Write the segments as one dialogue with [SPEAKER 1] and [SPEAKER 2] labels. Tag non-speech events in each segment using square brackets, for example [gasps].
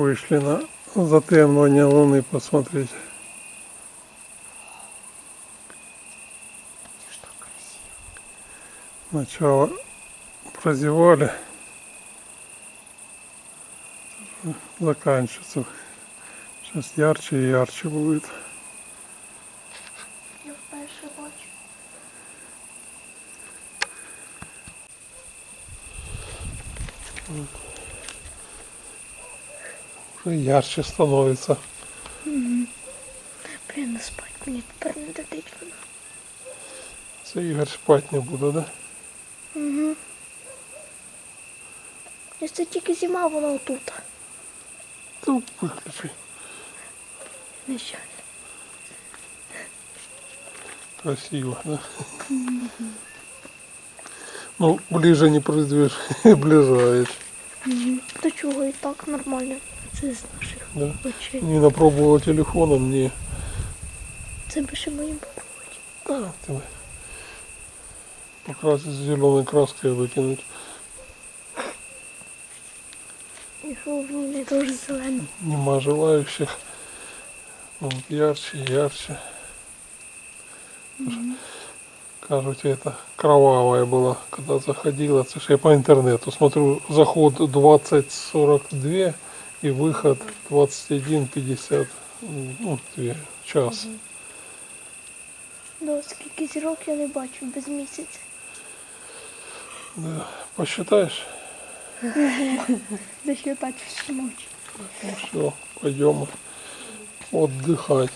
[SPEAKER 1] Вышли на затемнение Луны посмотреть. Начало прозевали. Заканчивается. Сейчас ярче и ярче будет. Ярче становится.
[SPEAKER 2] Блін, не спать мені тепер не дадуть вона.
[SPEAKER 1] Це Ігор спать не буде, да?
[SPEAKER 2] Угу. Якщо тільки зима, вона отут.
[SPEAKER 1] То виключи.
[SPEAKER 2] Нещастя.
[SPEAKER 1] Красиво, да? Ну, ближе не пройдешь, ближаешь.
[SPEAKER 2] До чого і так нормально. Це з наших
[SPEAKER 1] Да.
[SPEAKER 2] очей.
[SPEAKER 1] Не напробовала телефоном, не.
[SPEAKER 2] Це би ще моїм попробувати.
[SPEAKER 1] Да, ты покрасить зеленой краской выкинуть.
[SPEAKER 2] І що в ній не дуже зелено.
[SPEAKER 1] Нема желающих. Вот, ярче, ярче. Кажуть, это кровавая была, когда заходила. Это ж я по интернету смотрю, заход 20.42 и выход 21.50. Ну, две, час.
[SPEAKER 2] Ну, скільки зірок я не бачу без місяця.
[SPEAKER 1] Да. Посчитаешь? [laughs]
[SPEAKER 2] Засчитати всю ночь.
[SPEAKER 1] Ну все, пойдем отдыхать.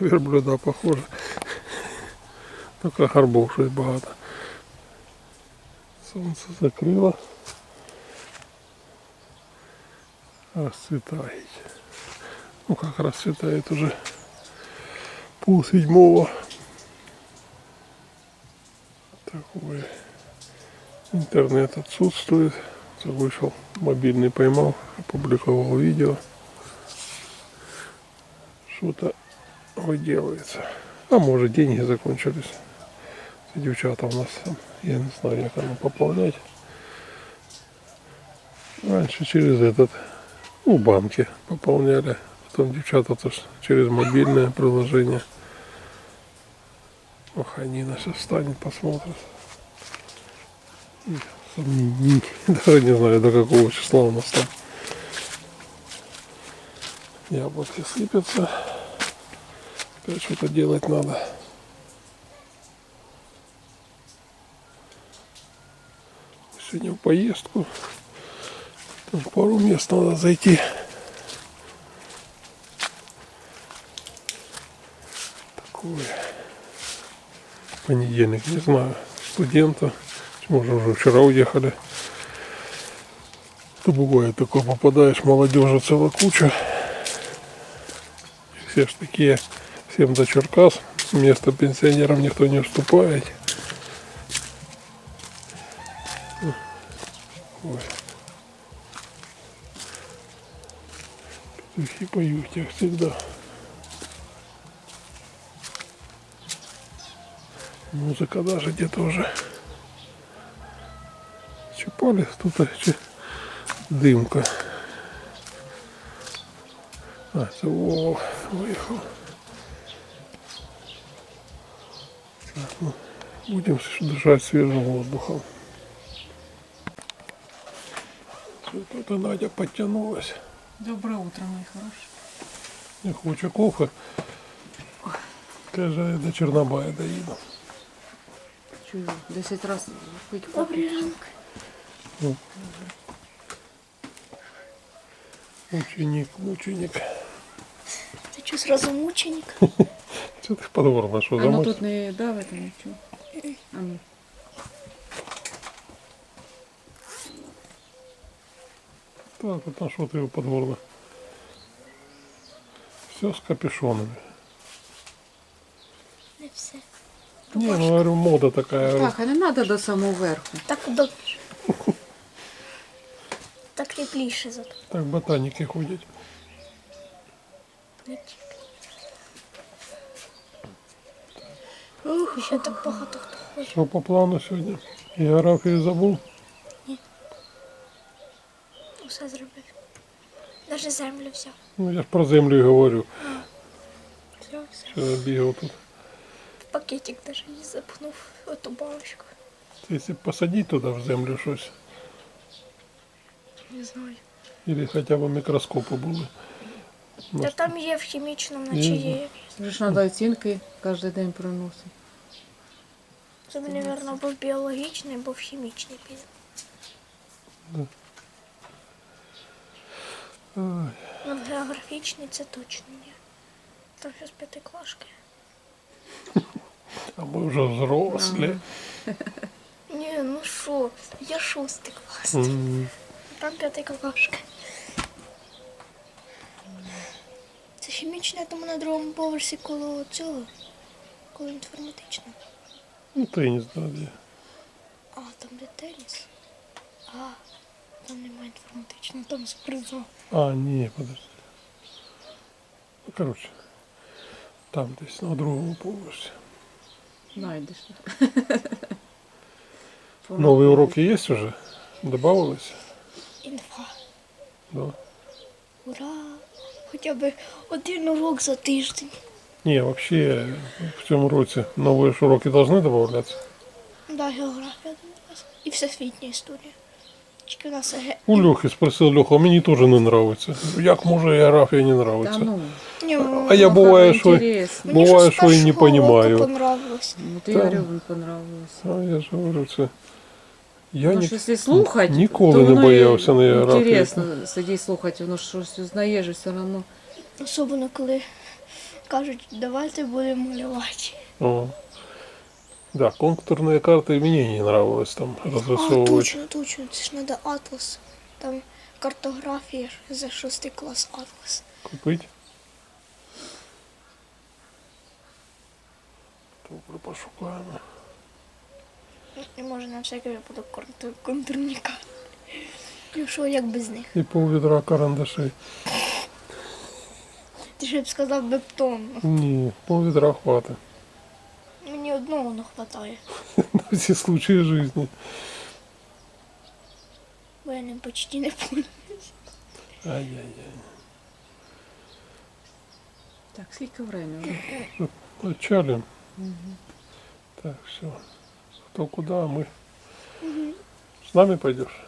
[SPEAKER 1] Верблюда похоже. Только горбов щось багато. Сонце закрило. Расцветает. Ну как расцветает уже пол седьмого. Такой интернет отсутствует. Вышел мобильный поймал, опубликовал видео что-то выделывается. А может деньги закончились. Ці Дівчата у нас там, я не знаю, як оно пополнять. Раньше через этот, ну, банки пополняли. Потом девчата тоже через мобильное приложение. Ох, Анина сейчас встанет, посмотрит. И сомнений. [laughs] Даже не знаю, до какого числа у нас там яблоки сыпятся. Что-то делать надо. Сегодня в поездку. Там пару мест надо зайти. Такое. Понедельник, не знаю. Студента. Может уже вчера уехали. То бывает такое, попадаешь, молодежи целая куча. Все ж такие, всем до Черкас. Место пенсионерам никто не уступает. Ой. Петухи поют, как всегда. Музыка даже где-то уже. Чипали, тут еще дымка. А, Вова виїхав. Так, ну, будем дышать свежим воздухом. Тут Надя подтянулась.
[SPEAKER 3] Доброе утро, мои хорошие.
[SPEAKER 1] Не хоче кофе. Каже, я до Чорнобая доїду.
[SPEAKER 3] Чую, 10 раз пить кофе.
[SPEAKER 2] Добрий ранок.
[SPEAKER 1] Ученик, ученик.
[SPEAKER 2] Ти що зразу мученик? [laughs]
[SPEAKER 1] Що ти подгорла, що
[SPEAKER 3] А ну
[SPEAKER 1] замочь?
[SPEAKER 3] тут не да, в этом ничего. А ну.
[SPEAKER 1] Так, вот что ты его под горло. Все с капюшонами.
[SPEAKER 2] Не все.
[SPEAKER 1] Не, ну говорю, мода такая.
[SPEAKER 3] Так, а не треба до самого верху.
[SPEAKER 2] Так добре. Так тепліше зато.
[SPEAKER 1] Так ботаники ходять.
[SPEAKER 2] Ух, ще так багато хто ходить.
[SPEAKER 1] Що по плану сьогодні? Географію забув. Ні.
[SPEAKER 2] Усе зробив. Навіть землю взяв.
[SPEAKER 1] Ну я ж про землю і говорю.
[SPEAKER 2] Все, все.
[SPEAKER 1] Що я бігав тут.
[SPEAKER 2] Пакетик навіть її запхнув в ту баночку.
[SPEAKER 1] Якщо посадити туди в землю щось,
[SPEAKER 2] Не знаю.
[SPEAKER 1] або хоча б мікроскопи були.
[SPEAKER 2] Та там є в хімічному, наче є.
[SPEAKER 3] Вже ж треба оцінки кожен день приносити.
[SPEAKER 2] Це, мабуть, або в біологічний, або хімічний піде. Ну, географічний це точно ні. Там щось п'ятиклашки.
[SPEAKER 1] а ми вже взрослі.
[SPEAKER 2] Ні, ну що, я шостий клас.
[SPEAKER 1] М,
[SPEAKER 2] Там п'ятиклашка. Це хімічне, тому на другому поверсі коло цього, коло інформатичного.
[SPEAKER 1] Ну теніс, да, де.
[SPEAKER 2] А, там де теніс. А, там немає інформатичного, там спортзал.
[SPEAKER 1] А, ні, подожди. Ну, коротше, там десь на другому поверсі.
[SPEAKER 3] Знайдеш. [laughs]
[SPEAKER 1] Нові уроки є вже? Добавились?
[SPEAKER 2] Інфа.
[SPEAKER 1] Да.
[SPEAKER 2] Ура! Хоча б один урок за тиждень.
[SPEAKER 1] Ні, вообще в цьому році нові ж уроки повинні додаватися.
[SPEAKER 2] Да, географія один раз. І всесвітня історія. Тільки у нас ге...
[SPEAKER 1] У Льохи спросив Льоха, мені теж не подобається. Як може географія не
[SPEAKER 3] Та
[SPEAKER 1] подобається?
[SPEAKER 3] ну,
[SPEAKER 2] Ні, ну,
[SPEAKER 1] А я
[SPEAKER 3] ну,
[SPEAKER 1] буває, що
[SPEAKER 3] інтересно.
[SPEAKER 2] мені
[SPEAKER 1] буває,
[SPEAKER 2] щось
[SPEAKER 1] що і не
[SPEAKER 2] першого уроку
[SPEAKER 1] понімаю.
[SPEAKER 2] понравилось.
[SPEAKER 3] Ну, ти
[SPEAKER 1] Та.
[SPEAKER 3] Ігорю понравилось.
[SPEAKER 1] А я ж говорю, це. Я
[SPEAKER 3] Ну,
[SPEAKER 1] ні...
[SPEAKER 3] що, якщо слухати,
[SPEAKER 1] ніколи
[SPEAKER 3] то
[SPEAKER 1] не
[SPEAKER 3] воно і
[SPEAKER 1] боявся на географії.
[SPEAKER 3] Інтересно сидіти слухати, воно щось узнаєш і все одно.
[SPEAKER 2] Особливо, коли кажуть, давайте будемо малювати.
[SPEAKER 1] О. Да, контурные карты мне не нравилось там
[SPEAKER 2] А,
[SPEAKER 1] разрисовывать.
[SPEAKER 2] точно, точно, це ж треба атлас. Там картографія ж за шостий клас атлас.
[SPEAKER 1] Купить. Добре, пошукаємо.
[SPEAKER 2] І може на всякий випадок контур, контурні карти. Ну що, як без них?
[SPEAKER 1] І пол відра карандашей.
[SPEAKER 2] Ти ж б сказав бептон.
[SPEAKER 1] Ні, пол відра хватить.
[SPEAKER 2] Мені одного не вистачає, [laughs]
[SPEAKER 1] На всі случаї жизни.
[SPEAKER 2] бо я ним почти не пам'ятаю.
[SPEAKER 1] Ай-яй-яй.
[SPEAKER 3] Так, скільки времени?
[SPEAKER 1] Начали. Так, все. Кто куда, а мы. С нами пойдешь?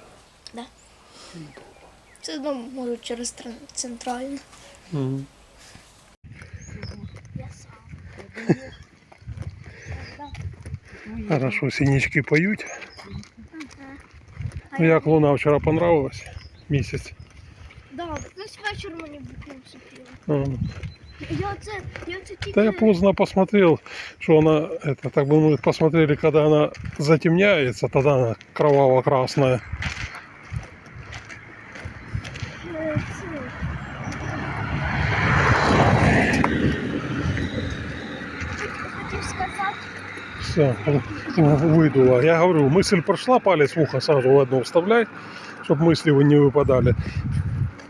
[SPEAKER 2] Це одно можу через трен- центральну.
[SPEAKER 1] Мгм.
[SPEAKER 2] Я сам.
[SPEAKER 1] Хорошо, синички поют. Ну, як луна вчора понравилась? Місяць.
[SPEAKER 2] Да, десь вечір мені буквально супіло.
[SPEAKER 1] Ага.
[SPEAKER 2] Я це, я це тільки...
[SPEAKER 1] Да я поздно посмотрел, что она, это, так бы мы посмотрели, когда она затемняется, тогда она кроваво-красная. Все, выдуло. Я говорю, мысль прошла, палец в ухо сразу в одно вставляй, чтобы мысли не выпадали.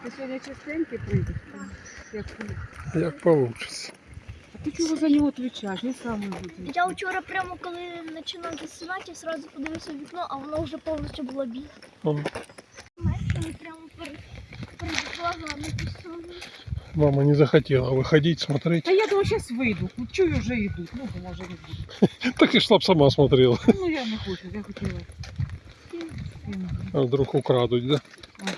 [SPEAKER 4] Ти сьогодні частенько прийдеш? Як
[SPEAKER 1] Як получится.
[SPEAKER 4] А ти чого за нього відповідаєш? Він сам буде.
[SPEAKER 2] я вчора прямо коли починав засинати, я одразу подивився в вікно, а воно вже повністю було біле.
[SPEAKER 1] Он,
[SPEAKER 2] Мешкали прямо перед, перед глазами писали.
[SPEAKER 1] Мама не захотела выходить, смотреть.
[SPEAKER 4] Та я думаю, зараз вийду. Ну, чую, вже йдуть. Ну, може не буду. [laughs]
[SPEAKER 1] Так и шла б сама смотрела.
[SPEAKER 4] Ну, я не хочу, я хотіла. М.
[SPEAKER 1] А вдруг украдут, да?
[SPEAKER 4] Ага.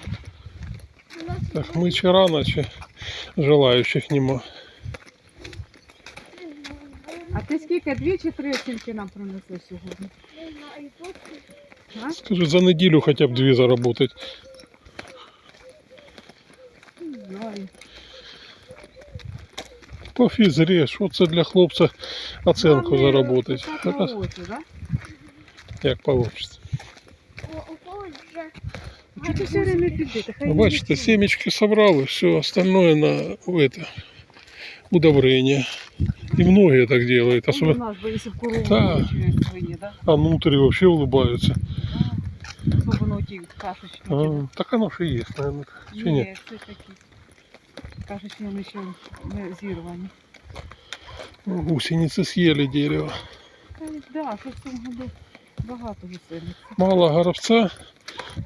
[SPEAKER 2] У нас
[SPEAKER 1] Так, мы чи рано, чи желающих нема.
[SPEAKER 4] А ти скільки? Дві чи три оцінки нам принесли сьогодні?
[SPEAKER 2] не знаю, поки.
[SPEAKER 4] А?
[SPEAKER 1] Скажи, за неделю хотя бы две заработать.
[SPEAKER 4] Не знаю.
[SPEAKER 1] По фізрі, що це для хлопця оценку
[SPEAKER 4] Главное,
[SPEAKER 1] заработать.
[SPEAKER 4] так на
[SPEAKER 1] Раз,
[SPEAKER 4] роботі, да?
[SPEAKER 1] як получится.
[SPEAKER 2] О, у когось вже
[SPEAKER 4] Чи ти все время підбити? Хай
[SPEAKER 1] Ну,
[SPEAKER 4] не
[SPEAKER 1] Бачите,
[SPEAKER 4] відчує.
[SPEAKER 1] семечки собрал, и все остальное на в это, удобрение. И многие так делают.
[SPEAKER 4] Он у
[SPEAKER 1] Особенно,
[SPEAKER 4] нас, бо якщо б корову
[SPEAKER 1] Так.
[SPEAKER 4] вилучує свині, да?
[SPEAKER 1] а внутри вообще улыбаются.
[SPEAKER 4] Особливо ті кашечки.
[SPEAKER 1] А, так оно же и есть, наверное. Чи ні?
[SPEAKER 4] Ні, це такі. Кашечки вони ще не зірвані.
[SPEAKER 1] Гусеницы съели дерево.
[SPEAKER 4] Та й да, що в цьому году багато гусениць.
[SPEAKER 1] Мало горобца,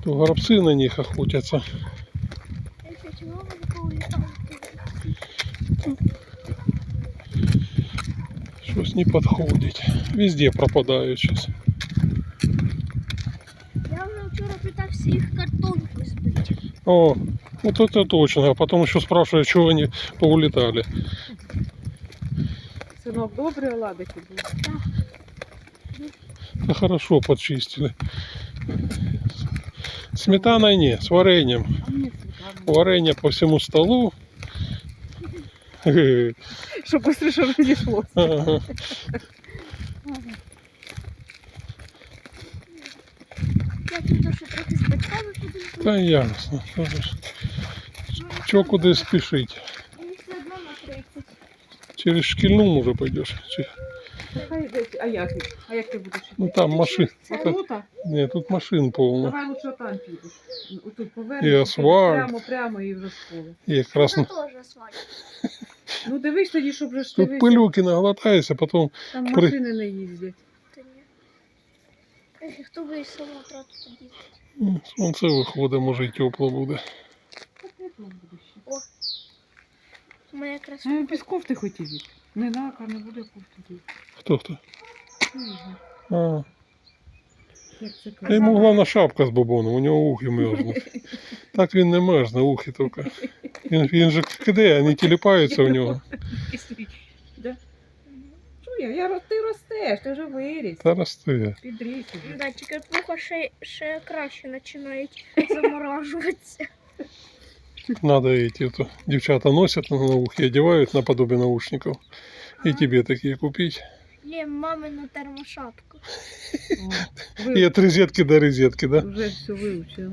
[SPEAKER 1] то горобцы на них охотятся.
[SPEAKER 2] Я чого вони повилітали?
[SPEAKER 1] Щось не подходит. Везде пропадают сейчас.
[SPEAKER 2] Я вже вчора питався їх картонку збити.
[SPEAKER 1] О, вот это точно. А потом еще спрашивают, чего они поулетали.
[SPEAKER 4] Синок, добре оладики були?
[SPEAKER 1] Да хорошо подчистили. Сметаной не, с вареньем.
[SPEAKER 4] А мені Світлана.
[SPEAKER 1] Варенье по всему столу.
[SPEAKER 4] Щоб швидше розійшло.
[SPEAKER 1] Ага. Та ясно. Що ж. Чого куди спішить?
[SPEAKER 2] Мені все одно на 30.
[SPEAKER 1] Через шкільну може пойдеш? Чи...
[SPEAKER 4] Хай десь- А як? А як ти будеш?
[SPEAKER 1] Ну там машин.
[SPEAKER 4] Це
[SPEAKER 1] Це...
[SPEAKER 4] лута?
[SPEAKER 1] Ні, тут машин повно.
[SPEAKER 4] Давай лучше там підеш. Тут
[SPEAKER 1] І
[SPEAKER 4] повернеш.
[SPEAKER 1] асфальт.
[SPEAKER 4] Прямо, прямо і вже школа.
[SPEAKER 1] І якраз
[SPEAKER 2] Це
[SPEAKER 1] на...
[SPEAKER 2] теж асфальт.
[SPEAKER 4] Ну дивись тоді, щоб вже ж
[SPEAKER 1] тут
[SPEAKER 4] дивись,
[SPEAKER 1] пилюки наглотаєшся, потім
[SPEAKER 4] Там
[SPEAKER 1] при-
[SPEAKER 4] машини не їздять.
[SPEAKER 2] Та ні. Ех, Хто би і само тратити тоді?
[SPEAKER 1] м, сонце виходить, може й тепло буде.
[SPEAKER 4] Та тепло буде ще.
[SPEAKER 2] У мене якраз
[SPEAKER 4] А, без кофти хотів. Не нака, не буде кофти.
[SPEAKER 1] Хто хто? А,
[SPEAKER 4] Як це
[SPEAKER 1] та
[SPEAKER 4] кажуть?
[SPEAKER 1] йому головна шапка з бобоном, у нього ухи мерзнуть. [laughs] Так він не мерзне, ухи тільки. Він, він же киде, вони тіліпаються в нього.
[SPEAKER 4] Да? Що я? я рос- ти ростеш, ти вже виріс.
[SPEAKER 1] Та росте.
[SPEAKER 4] Підріс уже.
[SPEAKER 2] Да, тільки плохо ще, ще краще починають [laughs] заморажуватися.
[SPEAKER 1] Надо эти то девчата носят на ухи, одевают наподобие наушников. И тебе такие купить.
[SPEAKER 2] Ні, мамину термошапку.
[SPEAKER 4] О,
[SPEAKER 1] И
[SPEAKER 4] ви
[SPEAKER 1] от розетки до розетки, да?
[SPEAKER 4] вже все вивчила.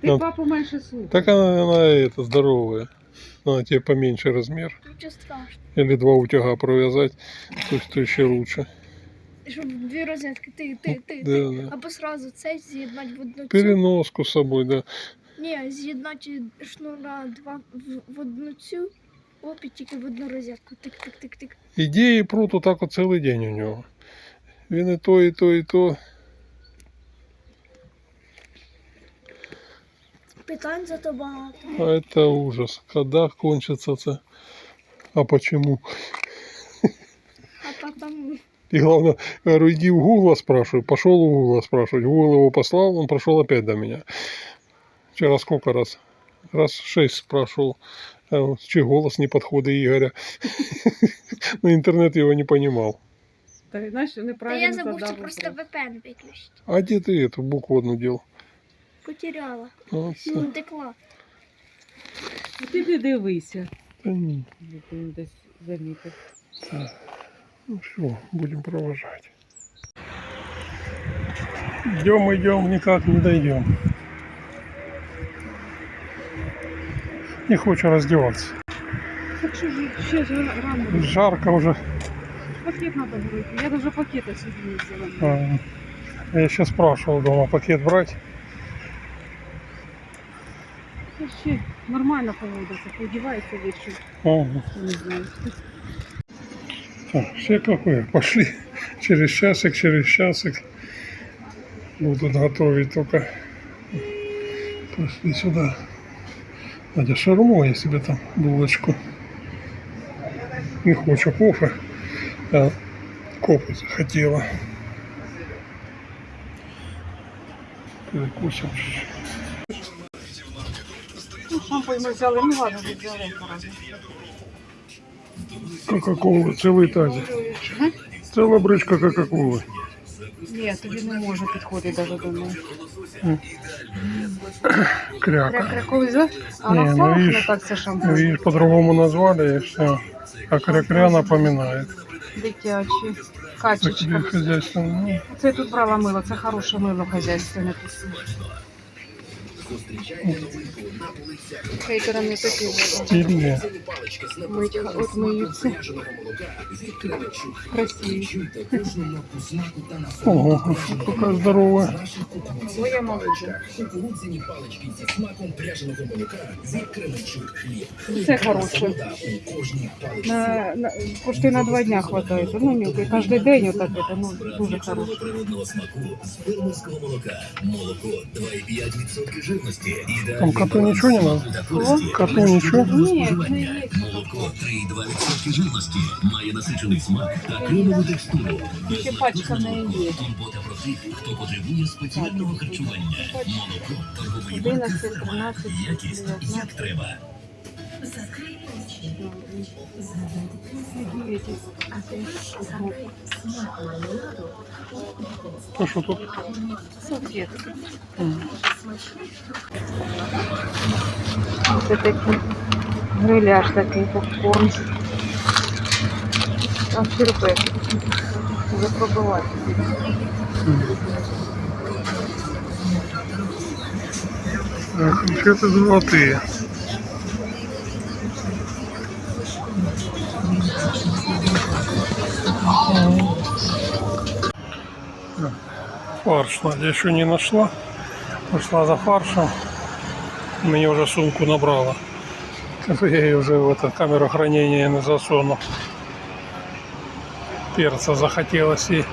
[SPEAKER 4] Ти
[SPEAKER 1] Ну,
[SPEAKER 4] папу менше слухай.
[SPEAKER 1] Так она, она это здоровая. Надо тебе поменьше размер.
[SPEAKER 2] Страшного.
[SPEAKER 1] Или два утюга провязать, то, то еще лучше.
[SPEAKER 2] Щоб дві розетки, ти, ти, ти,
[SPEAKER 1] Да,
[SPEAKER 2] ти.
[SPEAKER 1] да.
[SPEAKER 2] Або сразу це з'єднати в одну цю.
[SPEAKER 1] Переноску с собой, да.
[SPEAKER 2] Ні, з'єднати шнура два в, в одну цю, опі тільки в одну розетку. Тик-тик-тик-тик.
[SPEAKER 1] Ідеї прут отак от цілий день у нього. Він і то, і то, і то.
[SPEAKER 2] Питань зато багато.
[SPEAKER 1] А это ужас. Когда кончится це? А почему?
[SPEAKER 2] А потом
[SPEAKER 1] И главное, говорю, иди у Гугла спрашивай. Пошел у Гугла спрашивать. Гугл его послал, он прошел опять до меня. Вчера сколько раз? Раз шесть спрашивал. А Че голос не подходит Игоря. [laughs] На интернет его не понимал.
[SPEAKER 4] Та, знаєш,
[SPEAKER 2] Та
[SPEAKER 4] неправильно
[SPEAKER 2] я забувся
[SPEAKER 4] задав
[SPEAKER 2] просто. VPN виключити.
[SPEAKER 1] А где ты эту букву одну дел?
[SPEAKER 2] Потеряла.
[SPEAKER 1] Ну, всё.
[SPEAKER 2] Ну, текла.
[SPEAKER 4] А Ти не дивися.
[SPEAKER 1] Да не.
[SPEAKER 4] бо ти десь замітив.
[SPEAKER 1] Ну все, будем провожать. Идем, идем, никак не дойдем. Не хочу раздеваться.
[SPEAKER 4] Так що ж ще ж ра- рано.
[SPEAKER 1] Жарко уже.
[SPEAKER 4] Пакет треба брати. Я даже пакета сьогодні не взяла.
[SPEAKER 1] А, Я сейчас спрашивал дома пакет брать.
[SPEAKER 4] Це ще нормально поводиться, подівається вічно.
[SPEAKER 1] Ага.
[SPEAKER 4] Не знаю.
[SPEAKER 1] Так, все какое. Пошли. Через часик, через часик. Будут готовить только. Пошли сюда. Надя, шарму я себе там булочку. Не хочу кофе. А кофе захотела. Перекусим.
[SPEAKER 4] Ну, шампунь ми взяли, ну ладно, не взяли. пора.
[SPEAKER 1] Кока-колы, целый тазик. Целая бричка Кока-колы.
[SPEAKER 4] Ні, тобі не може підходити навіть до мене.
[SPEAKER 1] Кряка.
[SPEAKER 4] Кряковий за? А
[SPEAKER 1] Не,
[SPEAKER 4] на
[SPEAKER 1] ну
[SPEAKER 4] пахне
[SPEAKER 1] видишь,
[SPEAKER 4] так це шампунь.
[SPEAKER 1] Видишь, по-другому назвали и все. А кря-кря напоминает.
[SPEAKER 4] Дитячі.
[SPEAKER 1] Так тебе
[SPEAKER 4] Качечка.
[SPEAKER 1] хозяйство. Ну,
[SPEAKER 4] Це я тут брала мило, це хороше мило хазяйственне. Хейтера не такі вже.
[SPEAKER 1] Стильные.
[SPEAKER 4] Мить, от миються. Красиві.
[SPEAKER 1] Ого, какая здоровая.
[SPEAKER 4] Своя молода. Це хороше. На, на, почти на два дня хватает. Ну, не, кожен день отак, это, ну, дуже хороше.
[SPEAKER 5] природного смаку з фермерського молока. Молоко 2,5% жирності.
[SPEAKER 1] Там коту ничего не надо? Коту ничего?
[SPEAKER 4] нічого.
[SPEAKER 5] Молоко 3,2% жирності. Має насичений смак та кремову текстуру.
[SPEAKER 4] Ще пачка не є.
[SPEAKER 5] Турбота про тих, хто потребує спеціального харчування. Молоко торгової марки
[SPEAKER 4] 11,
[SPEAKER 5] ферма.
[SPEAKER 4] 13,
[SPEAKER 5] Якість
[SPEAKER 4] 19.
[SPEAKER 5] як треба.
[SPEAKER 1] Ну что тут?
[SPEAKER 4] Салфетки. Ось такий гриляш такий попкорн. Там щербет. Запробувати.
[SPEAKER 1] Так, конфеты золотые. Фарш Надя еще не нашла. Пошла за фаршем. Мне уже сумку набрала. [laughs] Я ее уже в эту камеру хранения не засуну. Перца захотелось ей.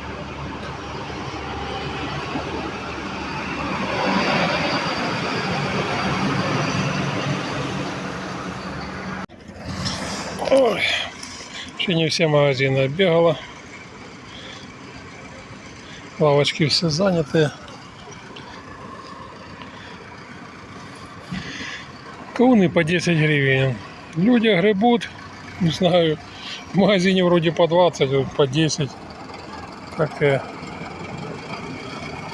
[SPEAKER 1] Еще не все магазины оббегала. Лавочки все заняты. Кауны по 10 гривен. Люди гребут, не знаю, в магазине вроде по 20, тут по 10. Таке.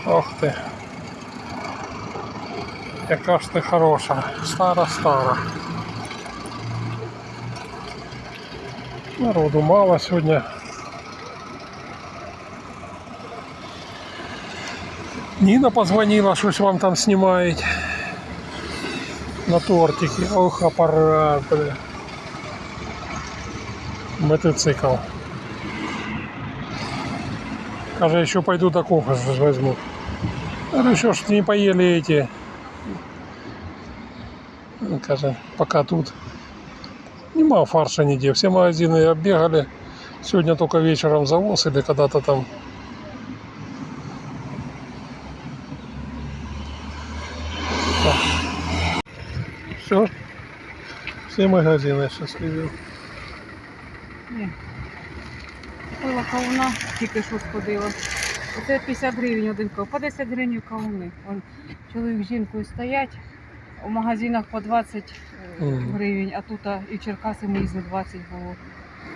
[SPEAKER 1] Ох ти. Яка ж ти хороша. Стара-стара. Народу мало сьогодні. Ніна позвонила, щось вам там знімають. На тортики. Ох, апарат, бля. Мотоцикл. Каже, еще пойду до кофе возьму. Говорю, еще ж не поели эти. Ну, Каже, пока тут. Нема фарша нигде. Все магазины оббегали. Сегодня только вечером завоз или когда-то там. Все. Все магазины счастливы.
[SPEAKER 4] Купила кавуна, тільки що сходила. Оце 50 гривень один кав. По 10 гривень кавуни. Он, чоловік з жінкою стоять. У магазинах по 20 е,
[SPEAKER 1] Мгм.
[SPEAKER 4] гривень, а тут і в Черкаси ми за 20 було.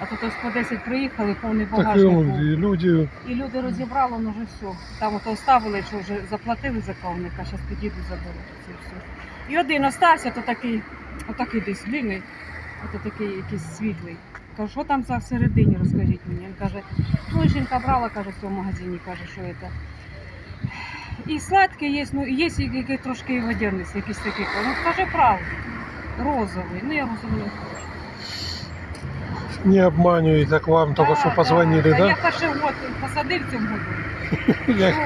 [SPEAKER 4] А тут ось по 10 приїхали, повний багажник був.
[SPEAKER 1] и люди.
[SPEAKER 4] І люди розібрали, ну вже все. Там ото оставили, що вже заплатили за кавника, зараз підійду заберу це все. І один остався, то такий, отакий десь длинний, ото такий якийсь світлий. Кажу, що там за всередині, розкажіть мені. Він каже, ну жінка брала, каже, в цьому магазині, каже, що це. І сладкий є, ну і є який трошки і водяний, якийсь такий. Ну каже правду. Розовий. Ну я розовий не хочу.
[SPEAKER 1] Не обманывай, так вам только что позвонили,
[SPEAKER 4] Я
[SPEAKER 1] да?
[SPEAKER 4] перший год посадив в цьому году. [laughs]
[SPEAKER 1] Я
[SPEAKER 4] Що?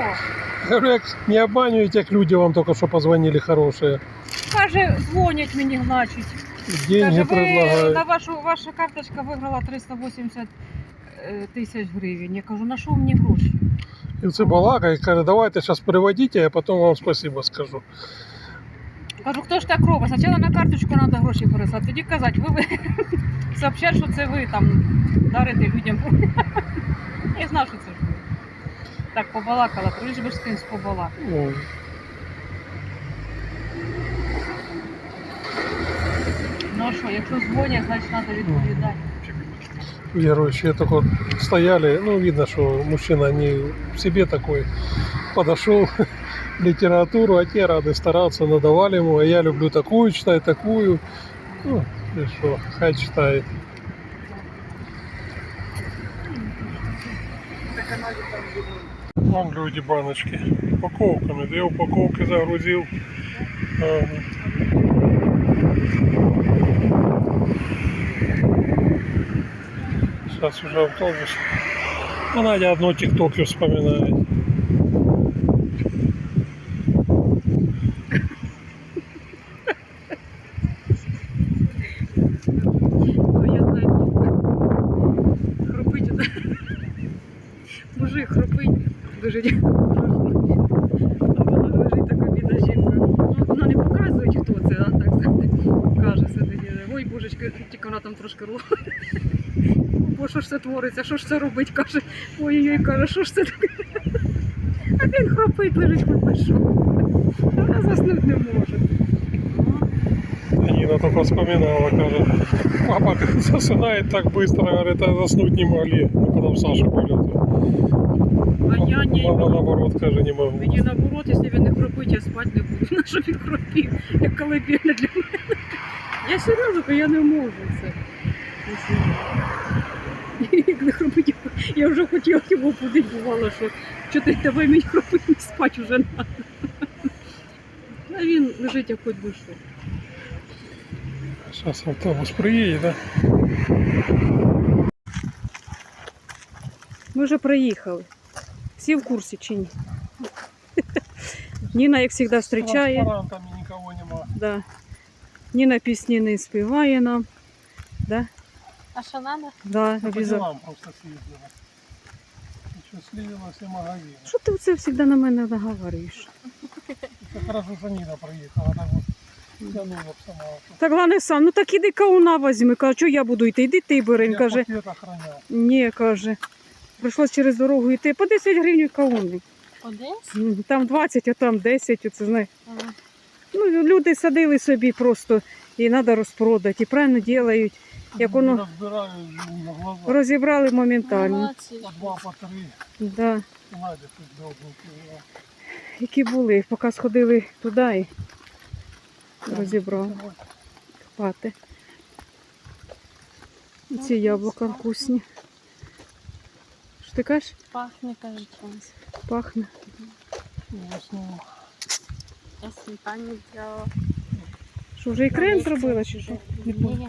[SPEAKER 1] говорю, як не обманывайте, як люди вам только что позвонили хорошие.
[SPEAKER 4] Каже, дзвонять мені, значить.
[SPEAKER 1] Деньги
[SPEAKER 4] Каже, ви
[SPEAKER 1] предлагают.
[SPEAKER 4] на вашу ваша карточка виграла 380 е, тисяч гривень. Я кажу, на що мені гроші?
[SPEAKER 1] І це балака, і каже, давайте зараз переводите, а потім вам спасибо скажу.
[SPEAKER 4] Кажу, хто ж так робить? Спочатку на карточку треба гроші переслати, тоді казати, ви, ви [laughs] сообщать, що це ви там дарите людям. [laughs] Я знав, що це ж ви. Так, побалакала, прийш би з кимось побалакала.
[SPEAKER 1] Ой.
[SPEAKER 4] Ну а що, якщо дзвонять, значить треба відповідати.
[SPEAKER 1] Верующие только стояли, ну, видно, что мужчина не в себе такой, подошел [laughs] литературу, а те рады стараться, надавали ему, а я люблю такую читать, такую. Ну, что, хай читает. Вон люди баночки упаковками, две упаковки загрузил. Ага. Сейчас уже автобус. Ну, Надя одно тиктоки вспоминает.
[SPEAKER 3] Ну, я знаю, хропить. Мужик хропить Лежить. А вона лежить така бідна жінка. Ну, вона не показує, хто це, а так каже сидить. Ой, божечки, тільки вона там трошки рухає. Бо що ж це твориться, що ж це робить, каже. Ой-ой-ой, каже, що ж це таке? А він хропить, лежить хоч би що. А заснути не може.
[SPEAKER 1] Нина только вспоминала, кажет, папа как засынает так быстро, говорит, а заснуть не могли. Ну, когда в Саше были. то
[SPEAKER 3] А я не.
[SPEAKER 1] Мама наоборот, каже, не могу.
[SPEAKER 3] Мені наоборот, якщо він не хропить, я спати не буду. [laughs] На що він хропів, як колибельна для мене. Я серйозно, бо я не можу це. Якщо- Як не хропить, я вже хотіла його будити, бувало, що що ти давай мені хропить, не спати вже треба. А він лежить як хоч би що.
[SPEAKER 1] Сейчас автобус приедет, да?
[SPEAKER 3] Ми вже приїхали. Всі в курсі чи ні? Ніна, як завжди, зустрічає.
[SPEAKER 1] Никого нема.
[SPEAKER 3] Да. Ніна пісні не співає нам. Да?
[SPEAKER 2] А що треба?
[SPEAKER 3] Да,
[SPEAKER 1] Ну, По просто. Еще слила все магазины.
[SPEAKER 3] Що ти це завжди на мене наговориш?
[SPEAKER 1] Как раз за Нина проехала, так вот тянула б сама.
[SPEAKER 3] Так головне сам, ну так іди кауна візьми. Каже, що я буду йти, іди ти бери. Він
[SPEAKER 1] Я
[SPEAKER 3] каже,
[SPEAKER 1] пакет
[SPEAKER 3] ні, каже. Прийшлось через дорогу йти. По 10 гривень кауни.
[SPEAKER 2] Одесь?
[SPEAKER 3] М, Там 20, а там 10, оце знаєш. Ну, люди садили собі просто і треба розпродати. І правильно роблять. Як воно-. Розібрали моментально.
[SPEAKER 1] Два, по три.
[SPEAKER 3] Да. Які були, поки сходили туди і розібрали. Пати. Ці яблука вкусні. Що ти кажеш?
[SPEAKER 2] Пахне, кажуть, чимось.
[SPEAKER 3] Пахне.
[SPEAKER 1] В основном.
[SPEAKER 2] Я сметані взяла.
[SPEAKER 3] Що вже і крем зробила чи що? Не помню.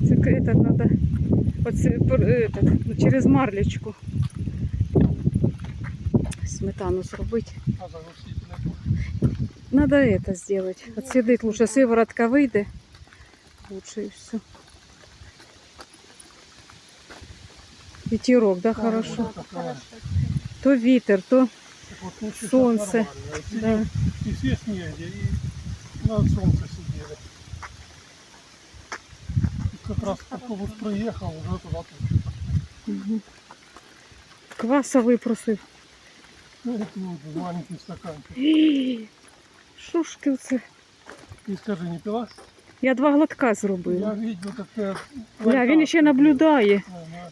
[SPEAKER 2] Ні.
[SPEAKER 3] Це к- этот надо оце, пр- этот, ну, через марлечку. Сметану зробити.
[SPEAKER 1] А заглушитель.
[SPEAKER 3] Надо это сделать. Отсидить лучше сыворотка выйде. Лучше и все. Ветерок, да, хорошо. То ветер, то
[SPEAKER 1] сейчас
[SPEAKER 3] Солнце, да.
[SPEAKER 1] И все снеге, и на солнце сидели. Как раз автобус проехал, уже туда тучи.
[SPEAKER 3] Мгм. кваса випросив.
[SPEAKER 1] Ну, это вот маленький стаканчик. [gasps]
[SPEAKER 3] Це?
[SPEAKER 1] И скажи, не пила?
[SPEAKER 3] Я два глотка
[SPEAKER 1] Я
[SPEAKER 3] зробила.
[SPEAKER 1] видел, как ты...
[SPEAKER 3] Бля, він ще наблюдає.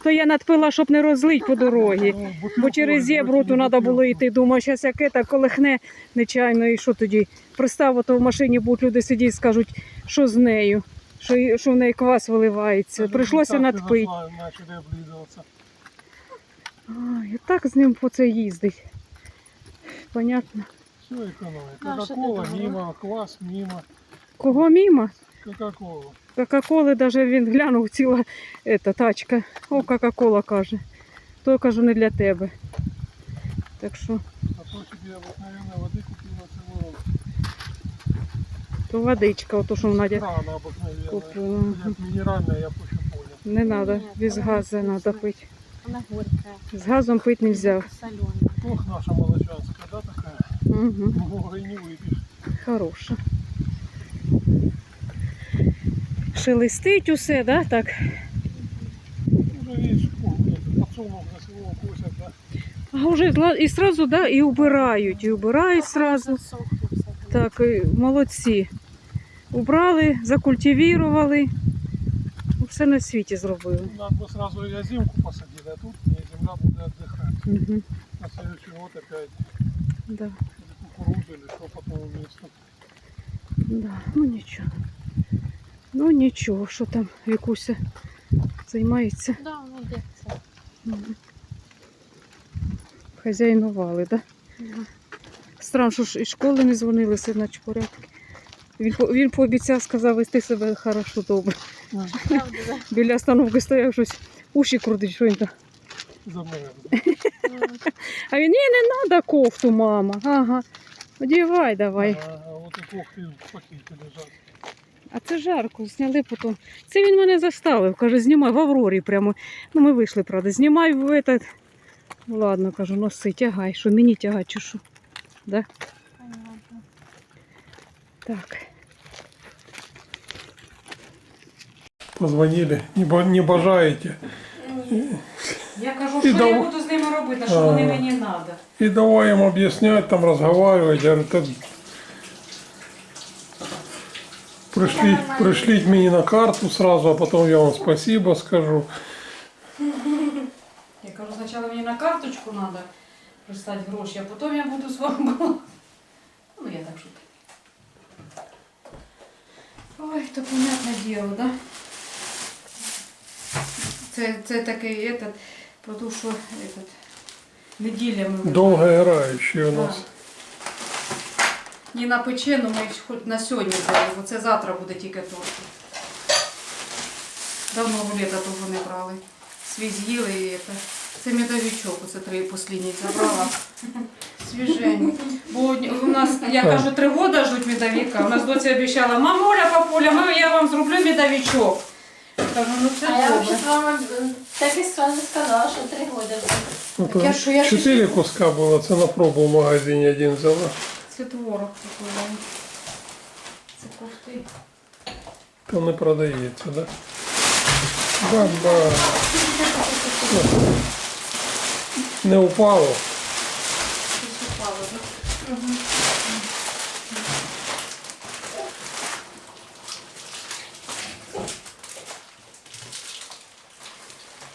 [SPEAKER 3] То я надпила, щоб не розлить по дорозі.
[SPEAKER 1] Ну,
[SPEAKER 3] Бо через зебру то треба було йти. Думаю, зараз яке так колихне нечайно, і що тоді? Пристав, то в машині будуть люди сидіти і скажуть, що з нею, що, й- що в неї квас виливається. Прийшлося надпити.
[SPEAKER 1] Начали облизываться.
[SPEAKER 3] Ай, і так з ним по це їздить. Понятно.
[SPEAKER 1] Все экономит.
[SPEAKER 2] А, что ты
[SPEAKER 1] Кока-кола
[SPEAKER 2] думала?
[SPEAKER 1] мимо, квас мимо.
[SPEAKER 3] Кого мімо?
[SPEAKER 1] Кока-кола.
[SPEAKER 3] Кока-коли даже він глянув ціла ета, тачка. О, Кока-кола каже. То кажу не для тебе. Так що,
[SPEAKER 1] А то тебе обыкновенной воды купила целую.
[SPEAKER 3] то водичка, ото що Надя.
[SPEAKER 1] Рано обыкновенная.
[SPEAKER 3] Купила.
[SPEAKER 1] Як минеральная, я позже понял.
[SPEAKER 3] Не треба, без газу треба пити.
[SPEAKER 2] Вона горька.
[SPEAKER 3] З газом пити не можна.
[SPEAKER 2] Солена.
[SPEAKER 1] Ох, наша молочанская, да, такая?
[SPEAKER 3] Угу.
[SPEAKER 1] Много и не выпьешь.
[SPEAKER 3] Хороша. Шелестить усе, да, так?
[SPEAKER 1] Уже видишь, о, это, подсолнух на село косят, да?
[SPEAKER 3] А вже зла- і сразу, да, і убирають, і убирають сразу.
[SPEAKER 2] Сохне все.
[SPEAKER 3] Так, і молодці. Убрали, закультивірували. Все на світі зробили.
[SPEAKER 1] Надо бы сразу я зимку посадить, а тут мне земля будет отдыхать.
[SPEAKER 3] Угу.
[SPEAKER 1] На следующий год опять
[SPEAKER 3] Да,
[SPEAKER 1] или кукурузу или что по тому месту.
[SPEAKER 3] да. Ну нічого. Ну нічого, що там Вікуся займається.
[SPEAKER 2] Да.
[SPEAKER 3] Мгм. Хазяйнували, так? Да? Странно, що ж із школи не дзвонили, все наче порядки. Він, він пообіцяв, сказав вести себе хорошо добре.
[SPEAKER 2] Правда.
[SPEAKER 3] Біля остановки стояв щось, уші крутить, що він там.
[SPEAKER 1] Замерз.
[SPEAKER 3] А він, ні, не треба кофту, мама. Ага. Одівай давай.
[SPEAKER 1] А вот и кофты в пакете лежат.
[SPEAKER 3] А це жарко, зняли потім. Це він мене заставив, каже, знімай в Аврорі прямо. Ну, ми вийшли, правда. Знімай в этот. Ну, Ладно, кажу, носи, тягай, що мені тягати, чи що. Да? Так.
[SPEAKER 1] Позвонили, не, бажаете.
[SPEAKER 3] Я кажу, що
[SPEAKER 1] дав-
[SPEAKER 3] я буду з ними робити, а
[SPEAKER 1] що вони
[SPEAKER 3] мені треба.
[SPEAKER 1] И давай им объяснять, там разговаривать. Пришли, пришлите мне на карту сразу, а потом я вам спасибо скажу.
[SPEAKER 3] Я кажу, спочатку мені на карточку треба пристати гроші, а потім я буду з вами балакати. Ну, я так шутка. Ой, то понятне діло, да? Це, це такий этот, потому що этот, неділями. ми-
[SPEAKER 1] Долго играющий у нас.
[SPEAKER 3] Ні на печену ми хоч на сьогодні взяли, бо це завтра буде тільки торт. Давно гулета того не брали. Свій з'їли і це. Це медовичок, оце три послідні забрала. Свіжень. Бо у нас, я кажу, три роки ждуть медовика. У нас доця обіцяла, мамуля, папуля, ми, я вам зроблю медовичок. Кажу, ну це
[SPEAKER 2] А я
[SPEAKER 3] добре.
[SPEAKER 2] вообще вам так и сразу сказала, что три года.
[SPEAKER 1] Ну,
[SPEAKER 3] Так я що, я
[SPEAKER 1] Четыре куска было, це на пробу в магазине один взяла.
[SPEAKER 3] Це творог такий. Це кофти.
[SPEAKER 1] Там не продається, да? Баба. Не упало.
[SPEAKER 3] Щось упало, так?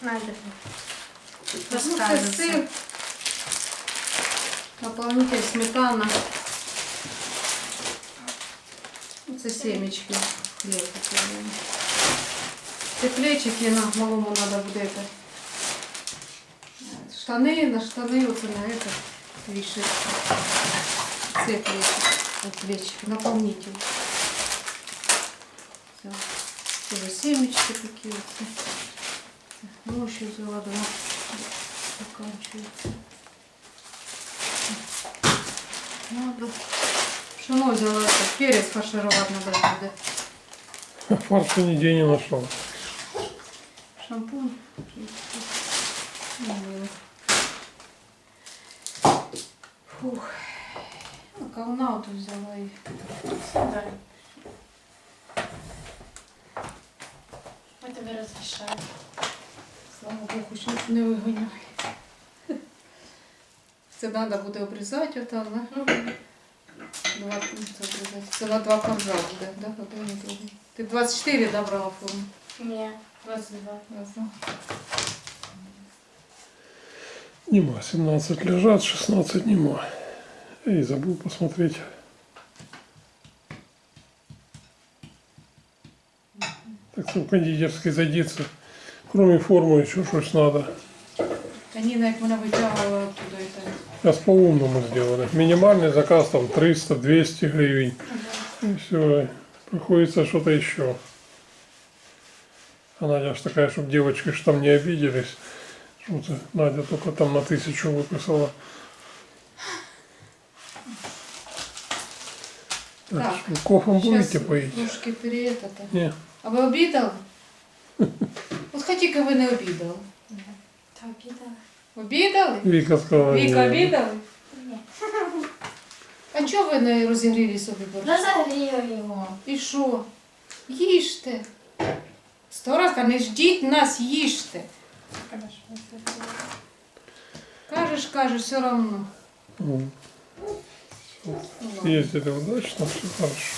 [SPEAKER 2] Надо.
[SPEAKER 3] Ну, це сир, наполнитель сметана. Це семечки. Хліб такий. Це плечики на малому треба буде. це. Штани, на штани, оце на это вішати. Це плечик. От плечики, наполнитель. Все. Це вже семечки такі оце. Гроші взяла, два заканчивается. Надо. Пшено взяла, это, перец фаршировать надо буде.
[SPEAKER 1] Фарша нигде не нашел.
[SPEAKER 3] Шампунь. Ну, Фух. Ну, вот взяла и...
[SPEAKER 2] Мы тебе разрешаем.
[SPEAKER 3] Слава Богу, що не виганяє. Це треба буде обрізати отак, да?
[SPEAKER 2] Ну,
[SPEAKER 3] Два пункти обрізати. Це на два коржа буде, да? Один і другий. Ти 24 да, брала форму?
[SPEAKER 2] не, 22.
[SPEAKER 3] Ясно.
[SPEAKER 1] Нема, 17 лежат, 16 нема. И забыл посмотреть. Так что в кондитерской зайдется. Кроме формы еще что-то надо.
[SPEAKER 3] Та Ніна, як мене витягувала оттуда, і так.
[SPEAKER 1] Сейчас по-умному сделали. Минимальный заказ там 300-200 гривен. И все. Приходится что-то еще. А Надя ж такая, чтобы девочки ж там не обиделись. Что-то Надя только там на тысячу выписала. Так,
[SPEAKER 3] Так,
[SPEAKER 1] что, кофом будете
[SPEAKER 3] Щас
[SPEAKER 1] поить?
[SPEAKER 3] Трошки перед это.
[SPEAKER 1] Не.
[SPEAKER 3] А ви обідали? От хотіки ви не обідали. [laughs]
[SPEAKER 2] Так, да.
[SPEAKER 3] Обідали?
[SPEAKER 1] Вика сказала.
[SPEAKER 3] Віка, обідали?
[SPEAKER 2] Ні.
[SPEAKER 3] А чого ви не розігріли собі борщ?
[SPEAKER 2] Разогрела его.
[SPEAKER 3] І що? Їжте. Сто раз, не ждіть нас, їжте. Кажеш, кажеш, все одно.
[SPEAKER 1] Ну,
[SPEAKER 3] Ну, ладно.
[SPEAKER 1] Ездили удачно, все хорошо.